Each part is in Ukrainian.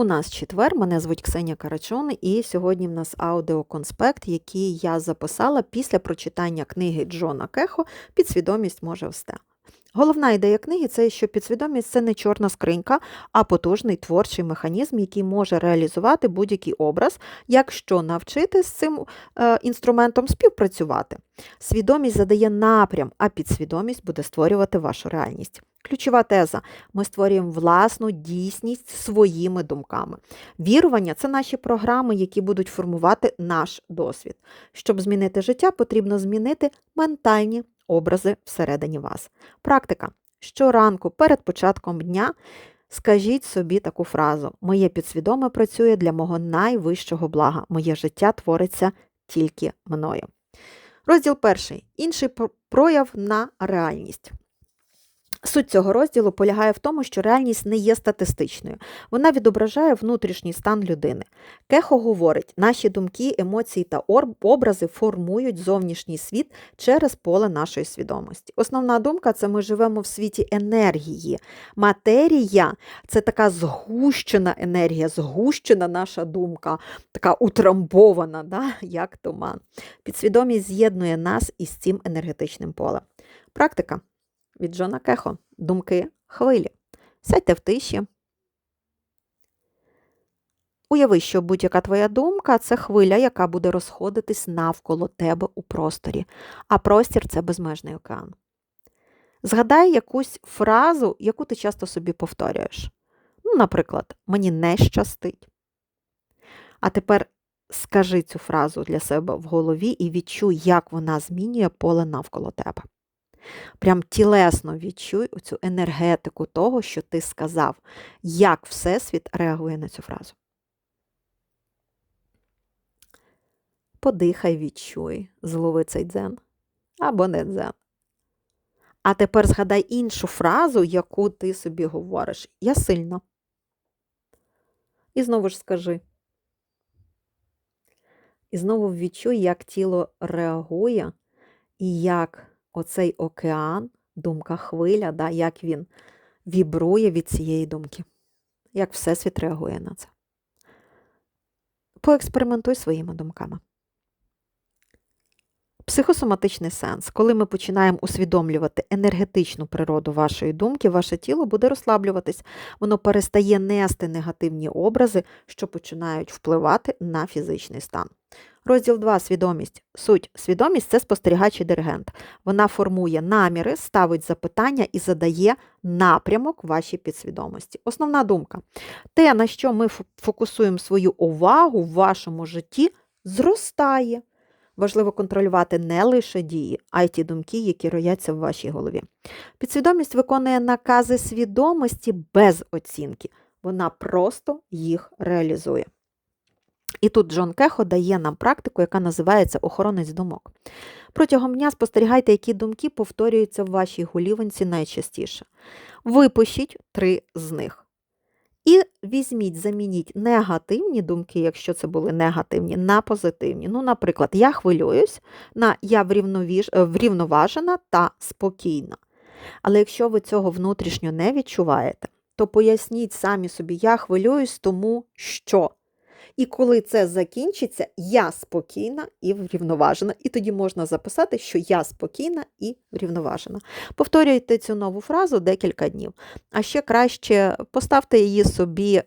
У нас четвер, мене звуть Ксенія Карачун, і сьогодні в нас аудіоконспект, який я записала після прочитання книги Джона Кехо Підсвідомість може все. Головна ідея книги це, що підсвідомість це не чорна скринька, а потужний творчий механізм, який може реалізувати будь-який образ, якщо навчити з цим е, інструментом співпрацювати. Свідомість задає напрям, а підсвідомість буде створювати вашу реальність. Ключова теза: ми створюємо власну дійсність своїми думками. Вірування це наші програми, які будуть формувати наш досвід. Щоб змінити життя, потрібно змінити ментальні образи всередині вас. Практика. Щоранку перед початком дня скажіть собі таку фразу: Моє підсвідоме працює для мого найвищого блага. Моє життя твориться тільки мною. Розділ перший. Інший прояв на реальність. Суть цього розділу полягає в тому, що реальність не є статистичною, вона відображає внутрішній стан людини. Кехо говорить, наші думки, емоції та образи формують зовнішній світ через поле нашої свідомості. Основна думка це ми живемо в світі енергії. Матерія це така згущена енергія, згущена наша думка, така утрамбована, да? як туман. Підсвідомість з'єднує нас із цим енергетичним полем. Практика від Джона Кехо. Думки хвилі. Сядьте в тиші. Уяви, що будь-яка твоя думка це хвиля, яка буде розходитись навколо тебе у просторі, а простір це безмежний океан. Згадай якусь фразу, яку ти часто собі повторюєш. Ну, Наприклад, мені не щастить. А тепер скажи цю фразу для себе в голові і відчуй, як вона змінює поле навколо тебе. Прям тілесно відчуй оцю енергетику того, що ти сказав, як Всесвіт реагує на цю фразу. Подихай, відчуй, злови цей дзен або не дзен. А тепер згадай іншу фразу, яку ти собі говориш. Я сильна. І знову ж скажи. І знову відчуй, як тіло реагує і як оцей океан, думка хвиля, да, як він вібрує від цієї думки, як Всесвіт реагує на це. Поекспериментуй своїми думками. Психосоматичний сенс. Коли ми починаємо усвідомлювати енергетичну природу вашої думки, ваше тіло буде розслаблюватись, воно перестає нести негативні образи, що починають впливати на фізичний стан. Розділ 2. Свідомість. Суть. Свідомість це спостерігачий диригент. Вона формує наміри, ставить запитання і задає напрямок вашій підсвідомості. Основна думка. Те, на що ми фокусуємо свою увагу в вашому житті, зростає. Важливо контролювати не лише дії, а й ті думки, які рояться в вашій голові. Підсвідомість виконує накази свідомості без оцінки. Вона просто їх реалізує. І тут Джон Кехо дає нам практику, яка називається охоронець думок. Протягом дня спостерігайте, які думки повторюються в вашій голівинці найчастіше. Випишіть три з них. І візьміть, замініть негативні думки, якщо це були негативні, на позитивні. Ну, наприклад, я хвилююсь на я врівноважена та спокійна. Але якщо ви цього внутрішньо не відчуваєте, то поясніть самі собі, я хвилююсь, тому що. І коли це закінчиться, я спокійна і врівноважена. І тоді можна записати, що я спокійна і врівноважена. Повторюйте цю нову фразу декілька днів. А ще краще поставте її собі е,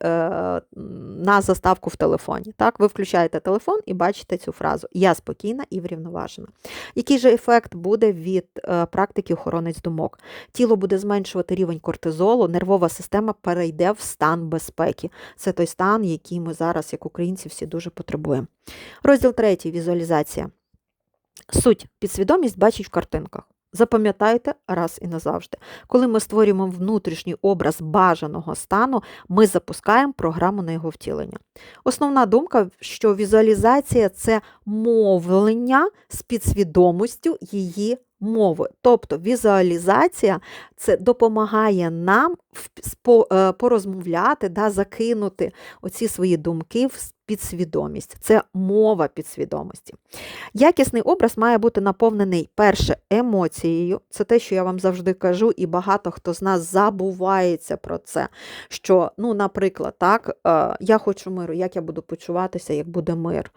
на заставку в телефоні. Так? Ви включаєте телефон і бачите цю фразу Я спокійна і врівноважена. Який же ефект буде від е, практики охоронець думок? Тіло буде зменшувати рівень кортизолу, нервова система перейде в стан безпеки. Це той стан, який ми зараз, як українці, українці всі дуже потребуємо. Розділ третій візуалізація. Суть підсвідомість бачить в картинках. Запам'ятайте раз і назавжди. Коли ми створюємо внутрішній образ бажаного стану, ми запускаємо програму на його втілення. Основна думка, що візуалізація це мовлення з підсвідомістю її мови. Тобто візуалізація це допомагає нам е, порозмовляти, да, закинути оці свої думки в підсвідомість, це мова підсвідомості. Якісний образ має бути наповнений перше емоцією. Це те, що я вам завжди кажу, і багато хто з нас забувається про це. Що, ну, наприклад, так, е, я хочу миру, як я буду почуватися, як буде мир.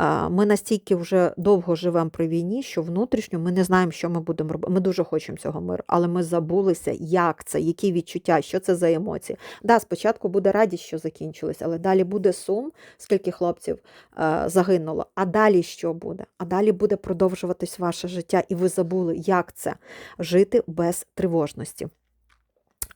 Е, Ми настільки вже довго живемо при війні, що внутрішньо ми не знаємо, що ми будемо робити. Ми дуже хочемо цього миру, але ми забулися, як це, які відчуття, що це за емоції. Да, спочатку буде радість, що закінчилось, але далі буде сум, скільки хлопців е, загинуло. А далі що буде? А далі буде продовжуватись ваше життя, і ви забули, як це жити без тривожності.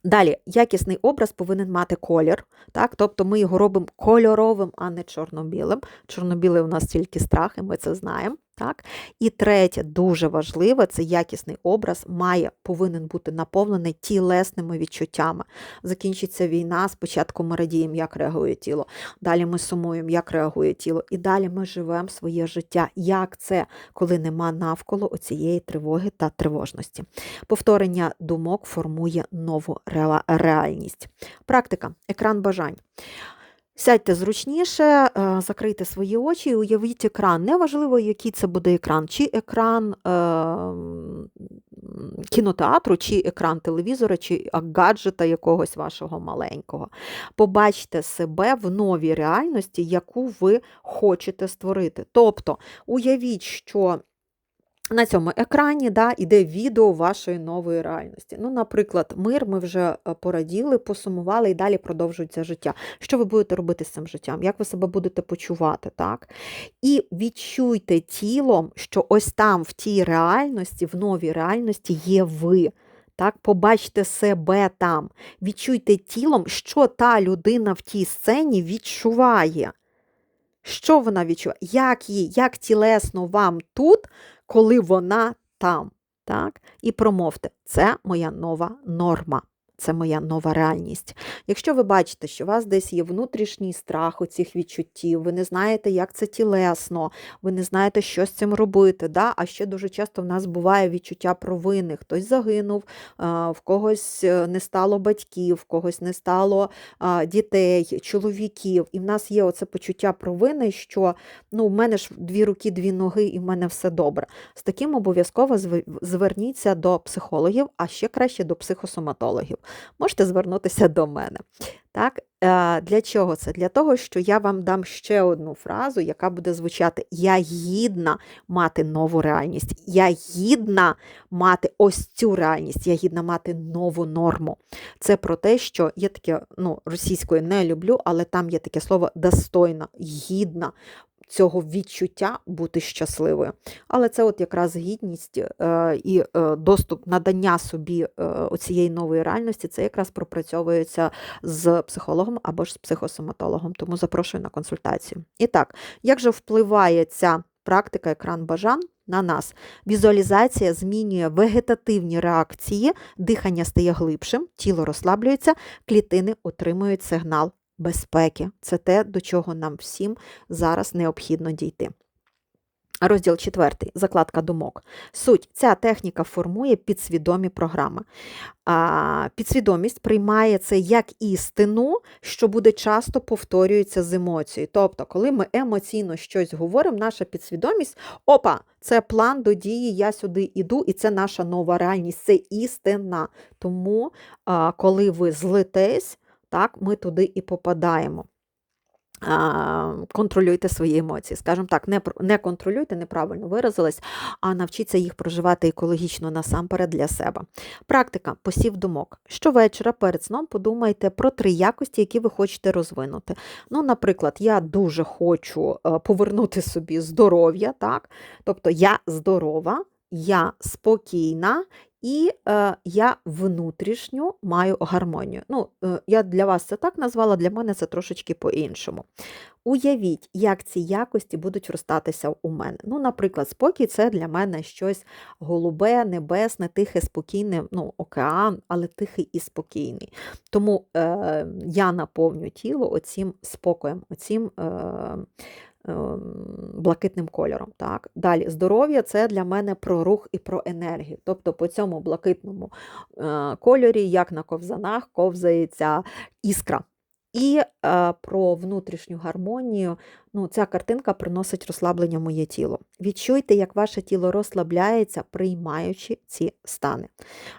Далі, якісний образ повинен мати колір, так? тобто ми його робимо кольоровим, а не чорно-білим. Чорно-білий у нас тільки страх, і ми це знаємо. Так? І третє, дуже важливе, це якісний образ має, повинен бути наповнений тілесними відчуттями. Закінчиться війна, спочатку ми радіємо, як реагує тіло, далі ми сумуємо, як реагує тіло, і далі ми живемо своє життя. Як це, коли нема навколо оцієї тривоги та тривожності? Повторення думок формує нову реальність. Практика, екран бажань. Сядьте зручніше, е, закрийте свої очі і уявіть екран. Неважливо, який це буде екран, чи екран е, кінотеатру, чи екран телевізора, чи гаджета якогось вашого маленького. Побачте себе в новій реальності, яку ви хочете створити. Тобто, уявіть, що на цьому екрані да, іде відео вашої нової реальності. Ну, Наприклад, мир ми вже е, пораділи, посумували і далі продовжується життя. Що ви будете робити з цим життям? Як ви себе будете почувати? так? І відчуйте тілом, що ось там, в тій реальності, в новій реальності є ви. Так, Побачте себе там, відчуйте тілом, що та людина в тій сцені відчуває. Що вона відчуває? Як їй, як тілесно вам тут коли вона там. Так? І промовте, це моя нова норма. Це моя нова реальність. Якщо ви бачите, що у вас десь є внутрішній страх у цих відчуттів, ви не знаєте, як це тілесно, ви не знаєте, що з цим робити. Да? А ще дуже часто в нас буває відчуття провини. Хтось загинув, в когось е, не стало батьків, в когось не стало дітей, чоловіків. І в нас є оце почуття провини, що ну, в мене ж дві руки, дві ноги, і в мене все добре. З таким обов'язково зверніться до психологів, а ще краще до психосоматологів можете звернутися до мене. Так, е, Для чого це? Для того, що я вам дам ще одну фразу, яка буде звучати: Я гідна мати нову реальність. Я гідна мати ось цю реальність, я гідна мати нову норму. Це про те, що є таке, ну, російською не люблю, але там є таке слово достойна, гідна цього відчуття бути щасливою. Але це от якраз гідність е, і е, доступ надання собі е, цієї нової реальності, це якраз пропрацьовується з психологом або ж з психосоматологом. Тому запрошую на консультацію. І так, як же впливає ця практика екран бажан? На нас візуалізація змінює вегетативні реакції, дихання стає глибшим, тіло розслаблюється, клітини отримують сигнал безпеки. Це те, до чого нам всім зараз необхідно дійти. Розділ 4. Закладка думок. Суть. Ця техніка формує підсвідомі програми. А, Підсвідомість приймає це як істину, що буде часто повторюється з емоцією. Тобто, коли ми емоційно щось говоримо, наша підсвідомість опа, це план до дії, я сюди іду, і це наша нова реальність, це істина. Тому, а, коли ви злитесь, так, ми туди і попадаємо. Контролюйте свої емоції. Скажімо так, не не контролюйте, неправильно виразилась, а навчіться їх проживати екологічно насамперед для себе. Практика посів думок. Щовечора перед сном подумайте про три якості, які ви хочете розвинути. Ну, Наприклад, я дуже хочу е, повернути собі здоров'я, так? тобто я здорова, я спокійна і е, я внутрішню маю гармонію. Ну, е, Я для вас це так назвала, для мене це трошечки по-іншому. Уявіть, як ці якості будуть ростатися у мене. Ну, Наприклад, спокій це для мене щось голубе, небесне, тихе, спокійне, ну, океан, але тихий і спокійний. Тому е, я наповню тіло оцім спокоєм, оцім. Е, блакитним кольором. Так? Далі, здоров'я це для мене про рух і про енергію. Тобто по цьому блакитному е, кольорі, як на ковзанах, ковзається іскра. І е, про внутрішню гармонію. Ну, Ця картинка приносить розслаблення моє тіло. Відчуйте, як ваше тіло розслабляється, приймаючи ці стани.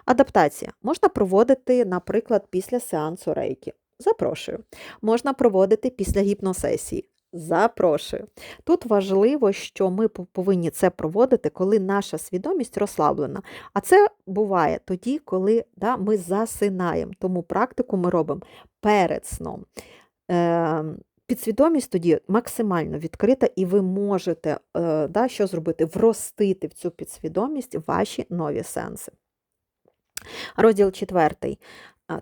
Адаптація можна проводити, наприклад, після сеансу рейки. Запрошую. Можна проводити після гіпносесії. Запрошую. Тут важливо, що ми повинні це проводити, коли наша свідомість розслаблена. А це буває тоді, коли да, ми засинаємо. Тому практику ми робимо перед сном. Е, Підсвідомість тоді максимально відкрита, і ви можете е, да, що зробити? Вростити в цю підсвідомість ваші нові сенси. Розділ четвертий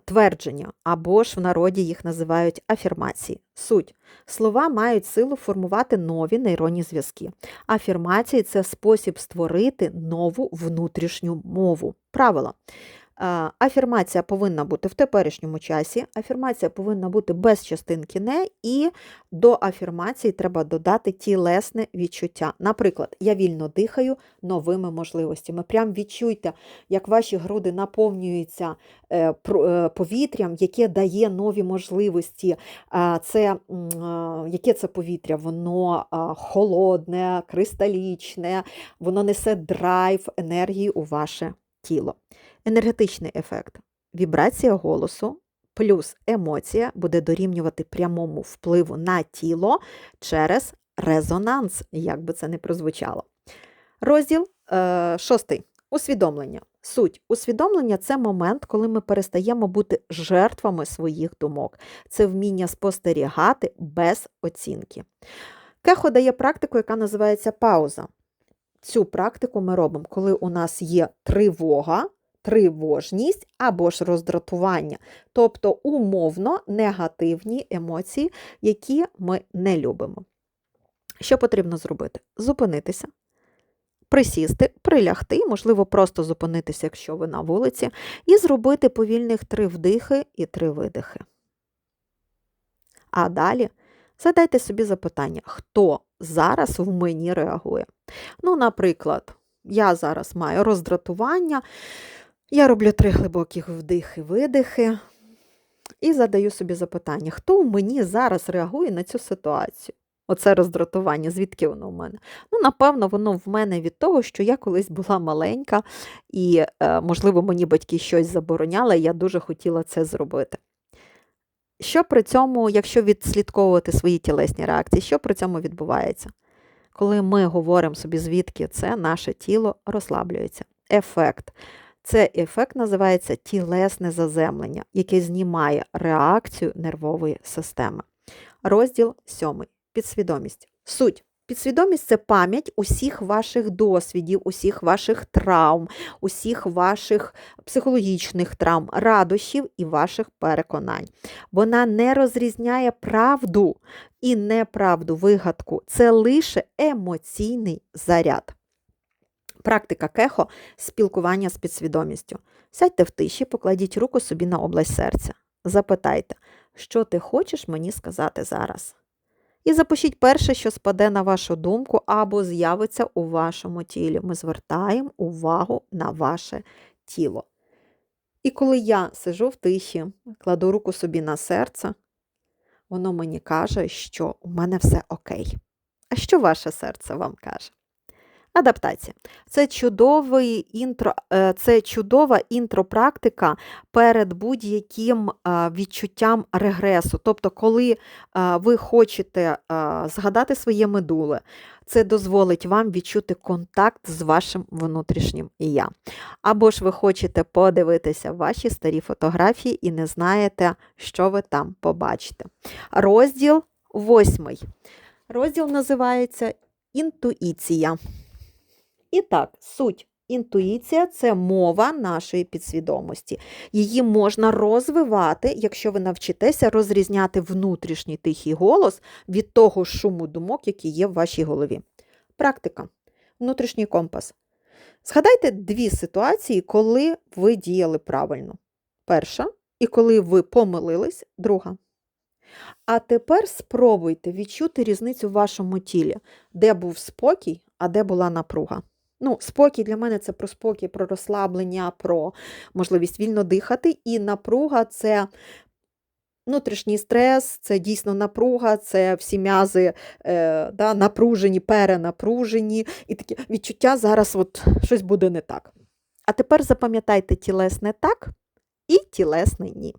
твердження, або ж в народі їх називають афірмації. Суть. Слова мають силу формувати нові нейронні зв'язки. Афірмації це спосіб створити нову внутрішню мову. Правило. Афірмація повинна бути в теперішньому часі, афірмація повинна бути без частинки не, і до афірмації треба додати тілесне відчуття. Наприклад, я вільно дихаю новими можливостями. Прям відчуйте, як ваші груди наповнюються е, е, повітрям, яке дає нові можливості. Це, Яке це повітря? Воно холодне, кристалічне, воно несе драйв, енергії у ваше тіло. Енергетичний ефект. Вібрація голосу плюс емоція буде дорівнювати прямому впливу на тіло через резонанс, як би це не прозвучало. Розділ е, шостий. Усвідомлення. Суть усвідомлення це момент, коли ми перестаємо бути жертвами своїх думок. Це вміння спостерігати без оцінки. Кехо дає практику, яка називається пауза. Цю практику ми робимо, коли у нас є тривога, тривожність або ж роздратування, тобто умовно негативні емоції, які ми не любимо. Що потрібно зробити? Зупинитися, присісти, прилягти, можливо, просто зупинитися, якщо ви на вулиці, і зробити повільних три вдихи і три видихи. А далі задайте собі запитання, хто зараз в мені реагує. Ну, наприклад, я зараз маю роздратування. Я роблю три глибоких вдихи-видихи і задаю собі запитання, хто в мені зараз реагує на цю ситуацію? Оце роздратування, звідки воно в мене? Ну, напевно, воно в мене від того, що я колись була маленька, і, е, можливо, мені батьки щось забороняли, і я дуже хотіла це зробити. Що при цьому, якщо відслідковувати свої тілесні реакції, що при цьому відбувається? Коли ми говоримо собі, звідки це, наше тіло розслаблюється. Ефект. Цей ефект називається тілесне заземлення, яке знімає реакцію нервової системи. Розділ 7. Підсвідомість. Суть. Підсвідомість це пам'ять усіх ваших досвідів, усіх ваших травм, усіх ваших психологічних травм, радощів і ваших переконань. Вона не розрізняє правду і неправду вигадку. Це лише емоційний заряд. Практика кехо спілкування з підсвідомістю. Сядьте в тиші, покладіть руку собі на область серця. Запитайте, що ти хочеш мені сказати зараз. І запишіть перше, що спаде на вашу думку, або з'явиться у вашому тілі. Ми звертаємо увагу на ваше тіло. І коли я сижу в тиші, кладу руку собі на серце, воно мені каже, що у мене все окей. А що ваше серце вам каже? Адаптація це чудовий інтро, е, це чудова інтропрактика перед будь-яким відчуттям регресу. Тобто, коли ви хочете згадати своє медуле, це дозволить вам відчути контакт з вашим внутрішнім я. Або ж ви хочете подивитися ваші старі фотографії і не знаєте, що ви там побачите. Розділ восьмий. Розділ називається Інтуїція. І так, суть. Інтуїція це мова нашої підсвідомості. Її можна розвивати, якщо ви навчитеся розрізняти внутрішній тихий голос від того шуму думок, який є в вашій голові. Практика. Внутрішній компас. Згадайте дві ситуації, коли ви діяли правильно. Перша, і коли ви помилились, друга. А тепер спробуйте відчути різницю в вашому тілі, де був спокій, а де була напруга. Ну, Спокій для мене це про спокій, про розслаблення, про можливість вільно дихати. І напруга це внутрішній стрес, це дійсно напруга, це всі м'язи е, да, напружені, перенапружені, і такі відчуття зараз от щось буде не так. А тепер запам'ятайте тілесне так і тілесне ні.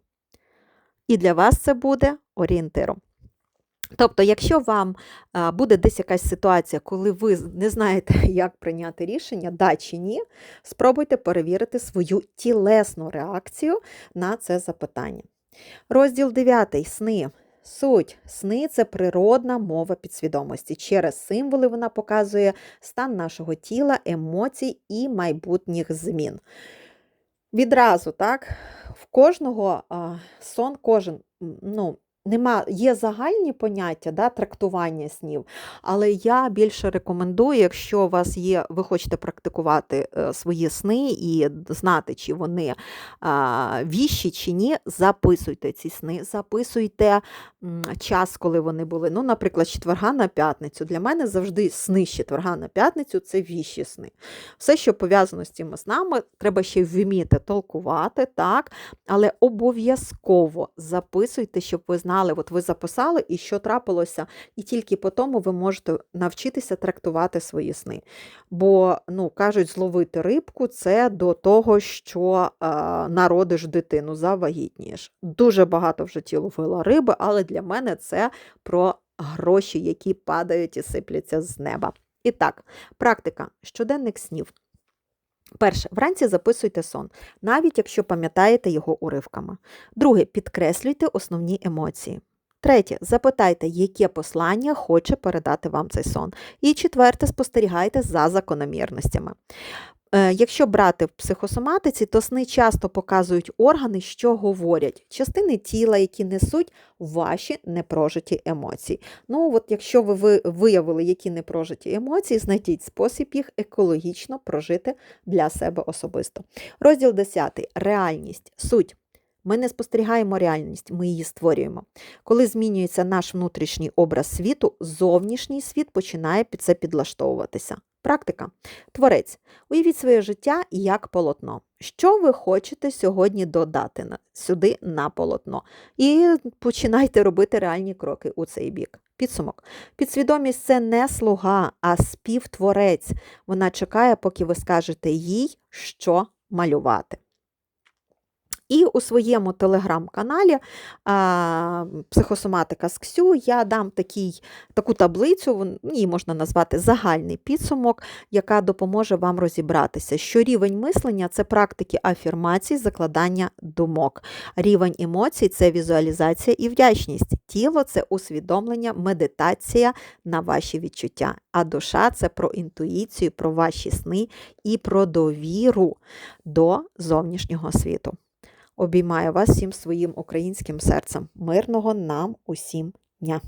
І для вас це буде орієнтиром. Тобто, якщо вам буде десь якась ситуація, коли ви не знаєте, як прийняти рішення, да чи ні, спробуйте перевірити свою тілесну реакцію на це запитання. Розділ 9. Сни. Суть. Сни це природна мова підсвідомості. Через символи вона показує стан нашого тіла, емоцій і майбутніх змін. Відразу, так, в кожного сон, кожен, ну, нема, є загальні поняття, да, трактування снів, але я більше рекомендую, якщо у вас є, ви хочете практикувати е, свої сни і знати, чи вони віщі чи ні, записуйте ці сни, записуйте час, коли вони були. Ну, наприклад, четверга на п'ятницю. Для мене завжди сни з четверга на п'ятницю це віщі сни. Все, що пов'язано з цими снами, треба ще вміти толкувати, так, але обов'язково записуйте, щоб ви знали, от ви записали і що трапилося, і тільки по тому ви можете навчитися трактувати свої сни. Бо, ну, кажуть, зловити рибку це до того, що е, народиш дитину, завагітнієш. Дуже багато в житті ловила риби, але для мене це про гроші, які падають і сипляться з неба. І так, практика щоденник снів. Перше, вранці записуйте сон, навіть якщо пам'ятаєте його уривками. Друге, підкреслюйте основні емоції. Третє, запитайте, яке послання хоче передати вам цей сон. І четверте, спостерігайте за закономірностями. Е, Якщо брати в психосоматиці, то сни часто показують органи, що говорять, частини тіла, які несуть ваші непрожиті емоції. Ну, от якщо ви ви- виявили, які непрожиті емоції, знайдіть спосіб їх екологічно прожити для себе особисто. Розділ 10. Реальність. Суть. Ми не спостерігаємо реальність, ми її створюємо. Коли змінюється наш внутрішній образ світу, зовнішній світ починає під це підлаштовуватися. Практика. Творець. Уявіть своє життя як полотно. Що ви хочете сьогодні додати сюди на полотно? І починайте робити реальні кроки у цей бік. Підсумок. Підсвідомість це не слуга, а співтворець. Вона чекає, поки ви скажете їй, що малювати. І у своєму телеграм-каналі Психосоматика з Ксю я дам такий, таку таблицю, її можна назвати загальний підсумок, яка допоможе вам розібратися, що рівень мислення це практики афірмації, закладання думок. Рівень емоцій це візуалізація і вдячність. Тіло це усвідомлення, медитація на ваші відчуття. А душа це про інтуїцію, про ваші сни і про довіру до зовнішнього світу. Обіймаю вас всім своїм українським серцем. Мирного нам усім дня!